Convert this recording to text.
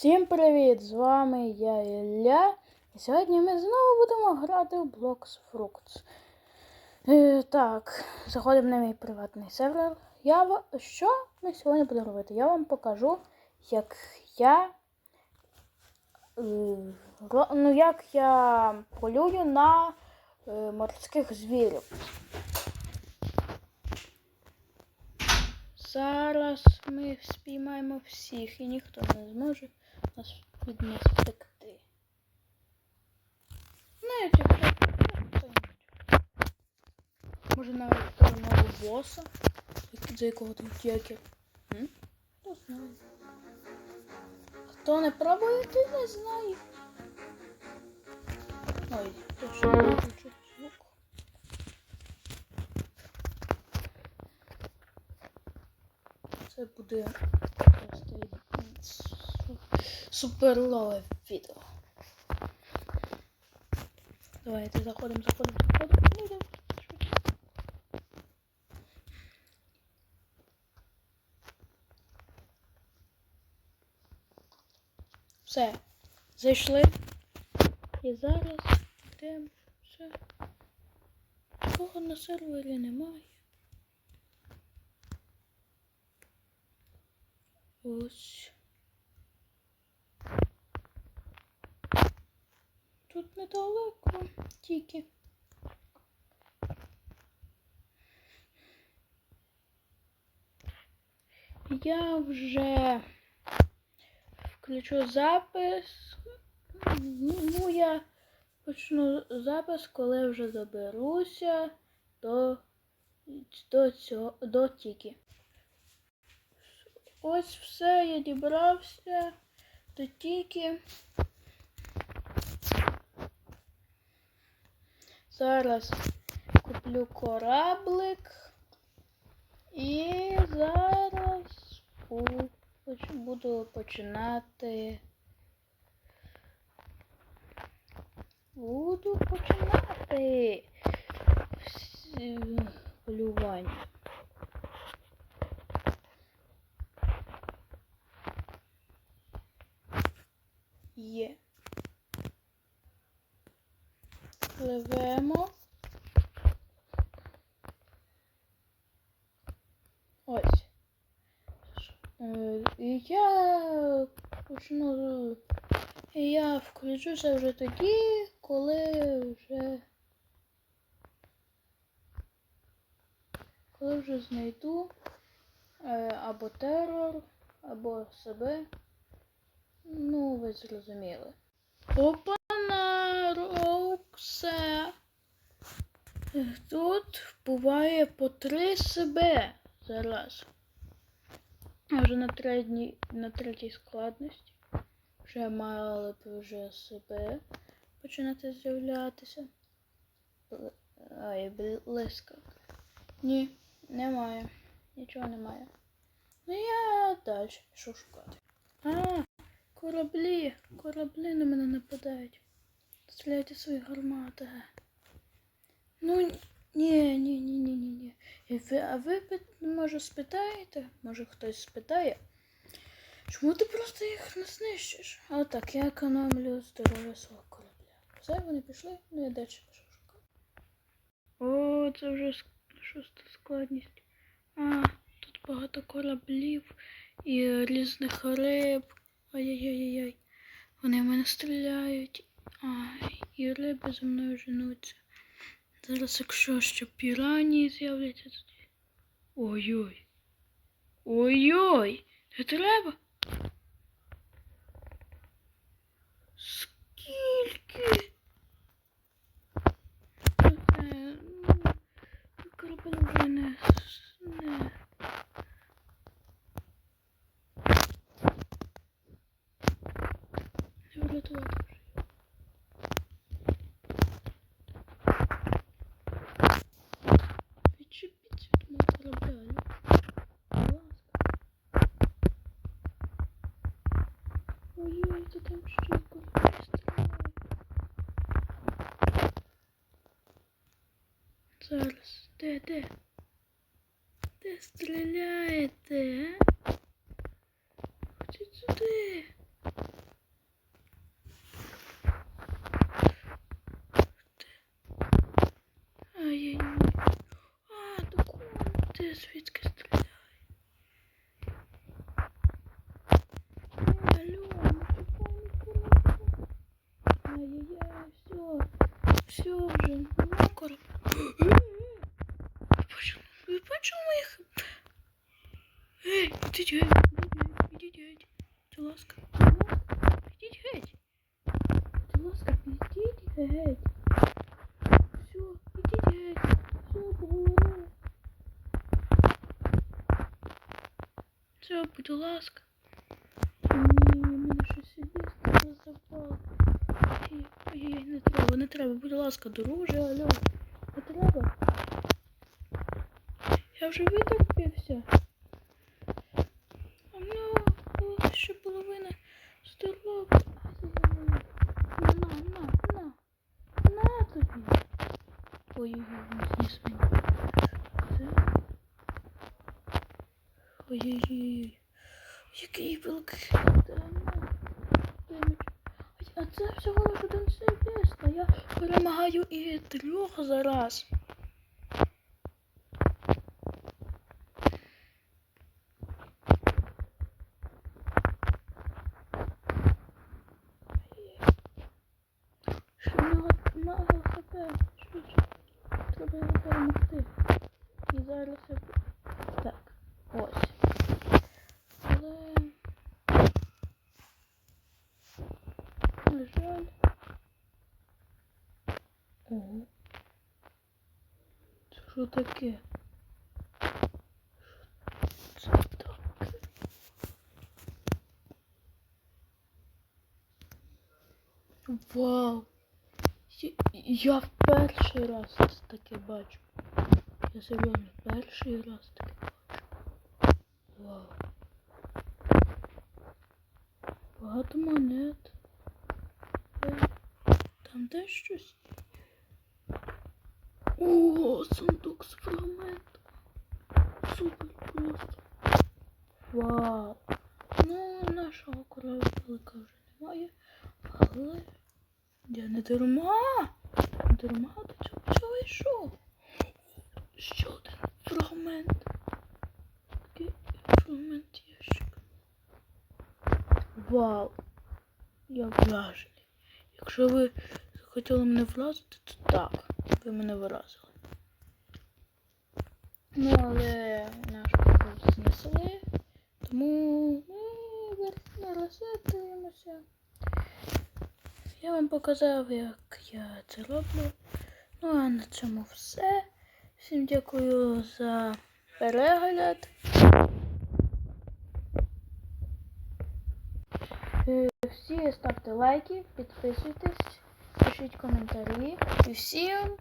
Всім привіт! З вами я Ілля. І сьогодні ми знову будемо грати в Blox Fruits. Е, так, заходимо на мій приватний сервер. Я, що ми сьогодні будемо робити? Я вам покажу, як я. е, ну, як я полюю на е, морських звірів. Зараз ми спіймаємо всіх і ніхто не зможе нас від нас втекти. Навіть. Може навіть того нового боса, за якого там тєкер. Хто знає. Хто не пробує, той не знає. Ой, то що виключити звук. Це буде суперлове відео. Давайте заходимо, заходимо, заходимо. Все, зайшли. І зараз йдемо. Все. Кого на сервері немає. Ось. Тут недалеко тільки. Я вже включу запис. Ну, я почну запис, коли вже доберуся до, до цього до тіки. Ось все, я дібрався до тіки. Зараз куплю кораблик і зараз буду починати. Буду починати полювання. Є. Пливемо. Ось. Е, І я почну. Я включуся вже тоді, коли вже. Коли вже знайду е, або терор, або себе. Ну, ви зрозуміли. Опа на Роксе. Тут буває по три себе зараз. А вже на третій, на третій складності. Вже мали б вже себе починати з'являтися. Ай, близько. Ні, немає. Нічого немає. Ну я далі пішов шукати. А, Кораблі, кораблі на мене нападають. Стріляйте свої гармати. Ну ні, ні, ні, ні, ні, ні. А ви може спитаєте? Може хтось спитає? Чому ти просто їх не знищиш? А так, я економлю здоров'я свого корабля. Все, вони пішли, ну я далі пішов шукати. О, це вже шоста складність. А, тут багато кораблів і різних риб. Ай-яй-яй-яй. Вони в мене стріляють. Ай, і риби за мною женуться. Зараз, якщо ще піранії з'являться тоді. Ой-ой. Ой-ой! Не треба. Скільки? Ну, Корабель вже не. не. Не врятувати Ой-ой, це там ще стріляє. Зараз, де, де? Де стріляєте, а? Ходіть сюди. Ай-яй-яй. А, документи, звідки Ідіть геть, ідіть геть. Будь геть. Будь ласка, ідіть геть. Все, ідіть геть. Все, поговорили. Будь ласка. Ні, мене щось сюди запало. Ой-ой, не треба, не треба, будь ласка, друже, алло. Не треба. Я вже витерпівся. А ну, ось ще половина здорова. Ай-яй-яй. На, на, на. На тобі. Ой-ой-ой. Це. Ой-ой-ой. Який ну. А це всього лише один а я перемагаю і трьох зараз. Що в нього мало хп? Швидше. Треба його перемогти. І зараз я... бу- Так, ось. Але... На жаль. Ого. Це що таке? Що це таке? Вау! Я- в перший раз це таке бачу. Я серйозно перший раз таке бачу. Вау. Багато монет. Е, Там де щось. О, сундук з фрагментом. Супер просто. Вау. Ну, нашого короля велика вже немає. Але я не дарма. Не дарма до цього всього йшов. Ще один фрагмент. Такий фрагмент ящик. Вау. Я вражений. Якщо ви хотіли мене вразити, то так. Ви мене вразили. Ну, але наш курс знесли. Тому ми не розсвітлюємося. Я вам показав, як я це роблю. Ну а на цьому все. Всім дякую за перегляд. Е, Всі ставте лайки, підписуйтесь, пишіть коментарі. І всім